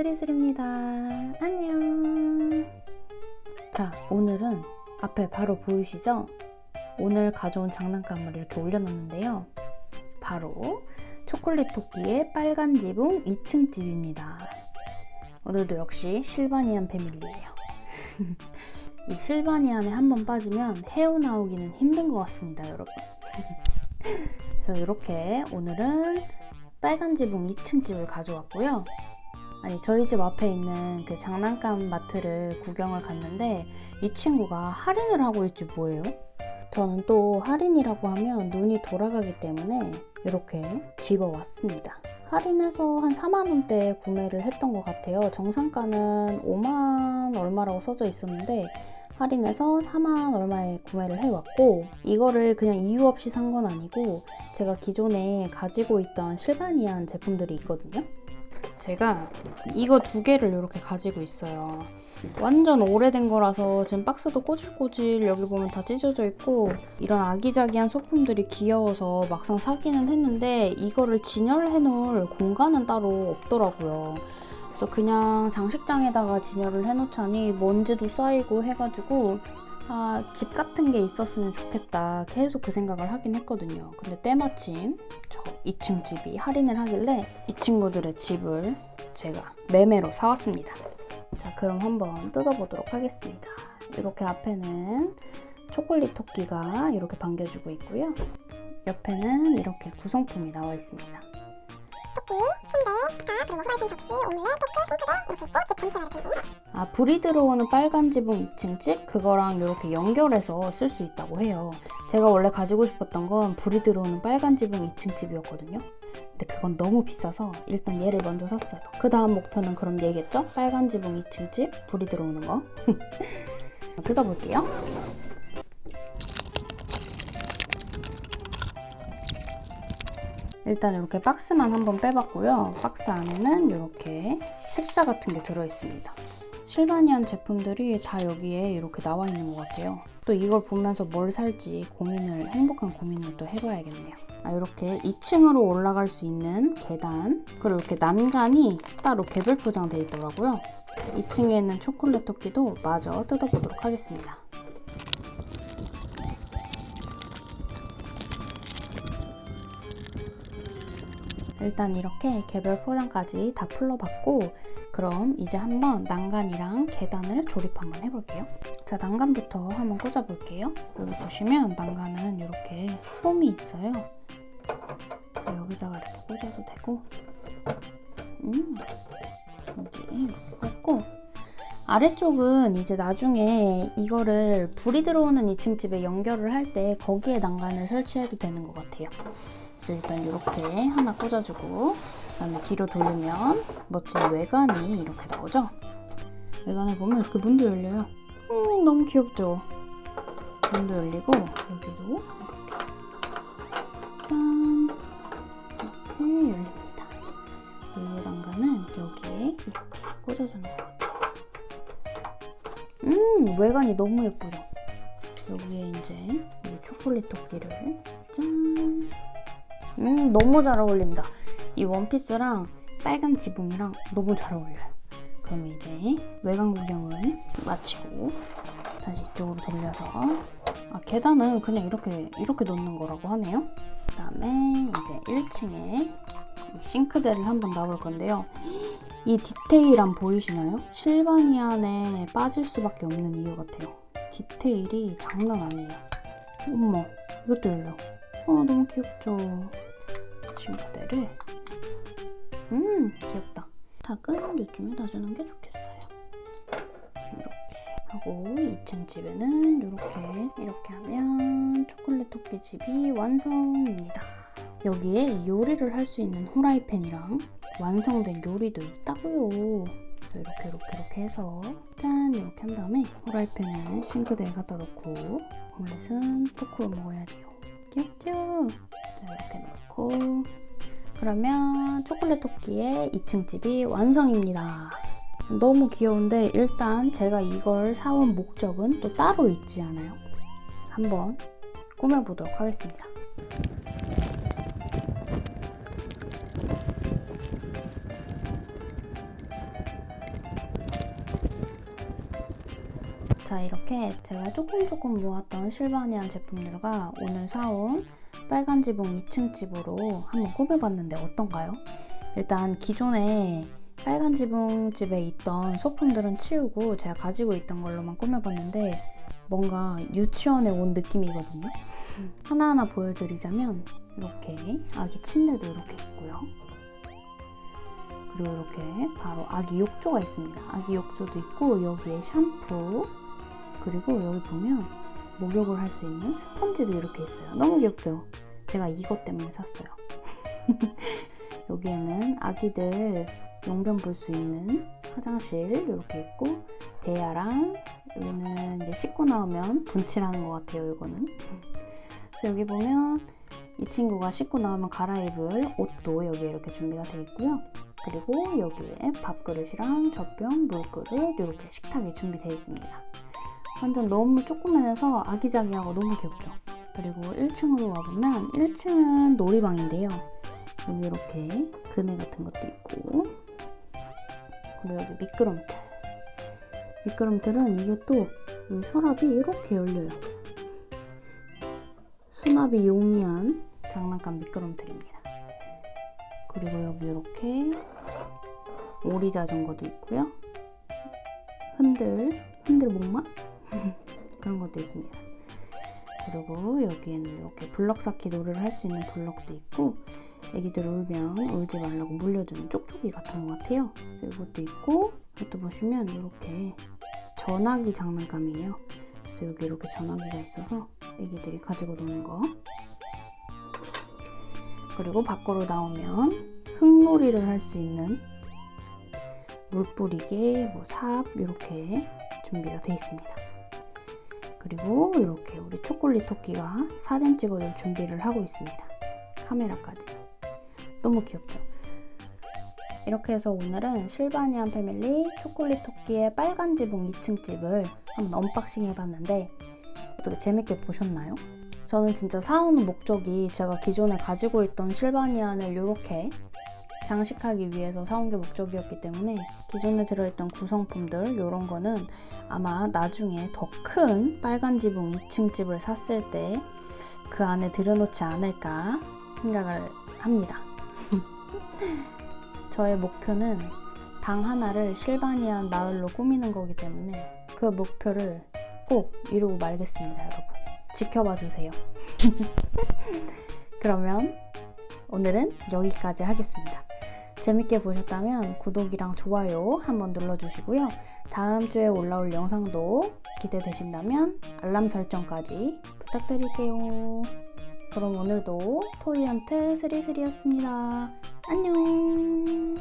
스리스리입니다. 안녕. 자, 오늘은 앞에 바로 보이시죠? 오늘 가져온 장난감을 이렇게 올려놨는데요. 바로 초콜릿 토끼의 빨간 지붕 2층 집입니다. 오늘도 역시 실바니안 패밀리예요. 이 실바니안에 한번 빠지면 헤어나오기는 힘든 것 같습니다, 여러분. 그래서 이렇게 오늘은 빨간 지붕 2층 집을 가져왔고요. 아니 저희 집 앞에 있는 그 장난감 마트를 구경을 갔는데 이 친구가 할인을 하고 있지 뭐예요? 저는 또 할인이라고 하면 눈이 돌아가기 때문에 이렇게 집어왔습니다. 할인해서 한 4만원대에 구매를 했던 것 같아요. 정상가는 5만 얼마라고 써져 있었는데 할인해서 4만 얼마에 구매를 해왔고 이거를 그냥 이유 없이 산 건 아니고 제가 기존에 가지고 있던 실바니안 제품들이 있거든요. 제가 이거 두 개를 이렇게 가지고 있어요. 완전 오래된 거라서 지금 박스도 꼬질꼬질 여기 보면 다 찢어져 있고 이런 아기자기한 소품들이 귀여워서 막상 사기는 했는데 이거를 진열해 놓을 공간은 따로 없더라고요. 그래서 그냥 장식장에다가 진열을 해놓자니 먼지도 쌓이고 해가지고 아, 집 같은 게 있었으면 좋겠다. 계속 그 생각을 하긴 했거든요. 근데 때마침 저 2층 집이 할인을 하길래 이 친구들의 집을 제가 매매로 사왔습니다. 자, 그럼 한번 뜯어보도록 하겠습니다. 이렇게 앞에는 초콜릿 토끼가 이렇게 반겨주고 있고요. 옆에는 이렇게 구성품이 나와 있습니다. 토끼, 침대, 식탁, 그리고 후라이팬 접시, 오믈렛, 포크, 싱크대 이렇게 있고 집 본체가 이렇게 있네요. 아, 불이 들어오는 빨간 지붕 2층 집 그거랑 이렇게 연결해서 쓸 수 있다고 해요. 제가 원래 가지고 싶었던 건 불이 들어오는 빨간 지붕 2층 집이었거든요. 근데 그건 너무 비싸서 일단 얘를 먼저 샀어요. 그 다음 목표는 그럼 얘겠죠? 빨간 지붕 2층 집 불이 들어오는 거. 뜯어볼게요. 일단 이렇게 박스만 한번 빼봤고요. 박스 안에는 이렇게 책자 같은 게 들어있습니다. 실바니안 제품들이 다 여기에 이렇게 나와 있는 것 같아요. 또 이걸 보면서 뭘 살지 고민을, 행복한 고민을 또 해봐야겠네요. 아, 이렇게 2층으로 올라갈 수 있는 계단, 그리고 이렇게 난간이 따로 개별 포장되어 있더라고요. 2층에 있는 초콜릿 토끼도 마저 뜯어보도록 하겠습니다. 일단 이렇게 개별 포장까지 다 풀러봤고 그럼 이제 한번 난간이랑 계단을 조립 한번 해볼게요. 자 난간부터 한번 꽂아볼게요. 여기 보시면 난간은 이렇게 홈이 있어요. 그래서 여기다가 이렇게 꽂아도 되고 음 여기 꽂고 아래쪽은 이제 나중에 이거를 불이 들어오는 2층 집에 연결을 할 때 거기에 난간을 설치해도 되는 것 같아요. 그래서 일단 이렇게 하나 꽂아주고 그다음에 뒤로 돌리면 멋진 외관이 이렇게 나오죠. 외관을 보면 이렇게 문도 열려요. 음, 너무 귀엽죠? 문도 열리고 여기도 이렇게 짠 이렇게 열립니다. 이 난간은 여기에 이렇게 꽂아주는 것 같아요. 음 외관이 너무 예쁘죠? 여기에 이제 이 초콜릿 토끼를 짠 음, 너무 잘 어울린다. 이 원피스랑 빨간 지붕이랑 너무 잘 어울려요. 그럼 이제 외관 구경을 마치고 다시 이쪽으로 돌려서 아, 계단은 그냥 이렇게 이렇게 놓는 거라고 하네요. 그다음에 이제 1층에 싱크대를 한번 놔볼 건데요. 이 디테일함 보이시나요? 실바니안에 빠질 수밖에 없는 이유 같아요. 디테일이 장난 아니에요. 어머, 이것도 열려. 어, 너무 귀엽죠? 싱크대를. 음, 귀엽다. 닭은 요쯤에 놔주는 게 좋겠어요. 이렇게 하고 2층 집에는 이렇게 이렇게 하면 초콜릿 토끼 집이 완성입니다. 여기에 요리를 할 수 있는 후라이팬이랑 완성된 요리도 있다고요. 그래서 이렇게 이렇게 이렇게 해서 짠 이렇게 한 다음에 후라이팬을 싱크대에 갖다 놓고 오믈렛은 포크로 먹어야지요. 귀엽죠? 자, 이렇게 넣고 그러면 초콜릿 토끼의 2층 집이 완성입니다. 너무 귀여운데 일단 제가 이걸 사온 목적은 또 따로 있지 않아요. 한번 꾸며보도록 하겠습니다. 자 이렇게 제가 조금 조금 모았던 실바니안 제품들과 오늘 사온 빨간 지붕 2층 집으로 한번 꾸며봤는데 어떤가요? 일단 기존에 빨간 지붕 집에 있던 소품들은 치우고 제가 가지고 있던 걸로만 꾸며봤는데 뭔가 유치원에 온 느낌이거든요. 하나하나 보여드리자면 이렇게 아기 침대도 이렇게 있고요. 그리고 이렇게 바로 아기 욕조가 있습니다. 아기 욕조도 있고 여기에 샴푸 그리고 여기 보면 목욕을 할 수 있는 스펀지도 이렇게 있어요. 너무 귀엽죠? 제가 이것 때문에 샀어요. 여기에는 아기들 용변 볼 수 있는 화장실 이렇게 있고 대야랑 여기는 이제 씻고 나오면 분칠하는 것 같아요. 이거는. 그래서 여기 보면 이 친구가 씻고 나오면 갈아입을 옷도 여기에 이렇게 준비가 되어 있고요. 그리고 여기에 밥그릇이랑 젖병, 물그릇 이렇게 식탁이 준비되어 있습니다. 완전 너무 조그만해서 아기자기하고 너무 귀엽죠. 그리고 1층으로 와보면 1층은 놀이방인데요. 여기 이렇게 그네 같은 것도 있고 그리고 여기 미끄럼틀 미끄럼틀은 이게 또 서랍이 이렇게 열려요. 수납이 용이한 장난감 미끄럼틀입니다. 그리고 여기 이렇게 오리 자전거도 있고요. 흔들 흔들 목마 그런 것도 있습니다. 그리고 여기에는 이렇게 블럭 쌓기 놀이를 할 수 있는 블럭도 있고 애기들 울면 울지 말라고 물려주는 쪽쪽이 같은 것 같아요. 그래서 이것도 있고 이것도 보시면 이렇게 전화기 장난감이에요. 그래서 여기 이렇게 전화기가 있어서 애기들이 가지고 노는 거. 그리고 밖으로 나오면 흙놀이를 할 수 있는 물 뿌리개, 뭐 삽 이렇게 준비가 되어 있습니다. 그리고 이렇게 우리 초콜릿 토끼가 사진 찍어줄 준비를 하고 있습니다. 카메라까지. 너무 귀엽죠? 이렇게 해서 오늘은 실바니안 패밀리 초콜릿 토끼의 빨간 지붕 2층 집을 한번 언박싱 해봤는데 어떻게 재밌게 보셨나요? 저는 진짜 사오는 목적이 제가 기존에 가지고 있던 실바니안을 이렇게 장식하기 위해서 사온 게 목적이었기 때문에 기존에 들어있던 구성품들 이런 거는 아마 나중에 더 큰 빨간 지붕 2층 집을 샀을 때 그 안에 들여놓지 않을까 생각을 합니다. 저의 목표는 방 하나를 실바니안 마을로 꾸미는 거기 때문에 그 목표를 꼭 이루고 말겠습니다, 여러분. 지켜봐 주세요. 그러면 오늘은 여기까지 하겠습니다. 재밌게 보셨다면 구독이랑 좋아요 한번 눌러주시고요. 다음 주에 올라올 영상도 기대되신다면 알람 설정까지 부탁드릴게요. 그럼 오늘도 토이한테 스리스리였습니다. 안녕!